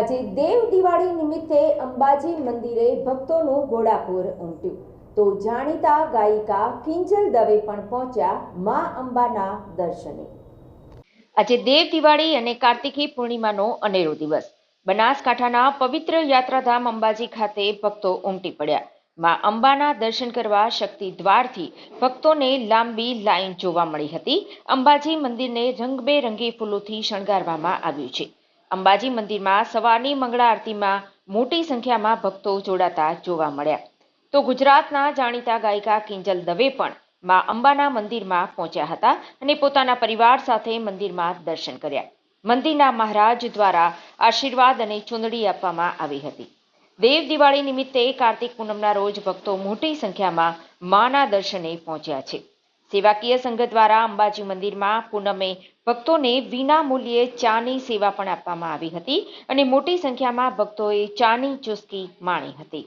આજે દેવ દિવાળી નિમિત્તે અંબાજી મંદિરે ભક્તોનું ઘોડાપુર ઉમટ્યું. તો જાણીતા ગાયિકા કિંજલ દવે પણ પહોંચ્યા મા અંબાના દર્શને. આજે દેવ દિવાળી અને કાર્તિકી પૂર્ણિમાનો અનેરો દિવસ. બનાસકાંઠાના પવિત્ર યાત્રાધામ અંબાજી ખાતે ભક્તો ઉમટી પડ્યા. માં અંબાના દર્શન કરવા શક્તિ દ્વારથી ભક્તોને લાંબી લાઈન જોવા મળી હતી. અંબાજી મંદિરને રંગબેરંગી ફૂલોથી શણગારવામાં આવ્યું છે. અંબાજી મંદિરમાં સવારની મંગળા આરતીમાં મોટી સંખ્યામાં ભક્તો જોડાતા જોવા મળ્યા. તો ગુજરાતના જાણીતા ગાયિકા કિંજલ દવે પણ મા અંબાના મંદિરમાં પહોંચ્યા હતા અને પોતાના પરિવાર સાથે મંદિરમાં દર્શન કર્યા. મંદિરના મહારાજ દ્વારા આશીર્વાદ અને ચૂંદડી આપવામાં આવી હતી. દેવ દિવાળી નિમિત્તે કાર્તિક પૂનમના રોજ ભક્તો મોટી સંખ્યામાં માના દર્શને પહોંચ્યા છે. સેવાકીય સંઘ દ્વારા અંબાજી મંદિરમાં પૂનમે ભક્તોને વિના મૂલ્યે ચાની સેવા પણ આપવામાં આવી હતી અને મોટી સંખ્યામાં ભક્તોએ ચાની ચુસ્કી માણી હતી.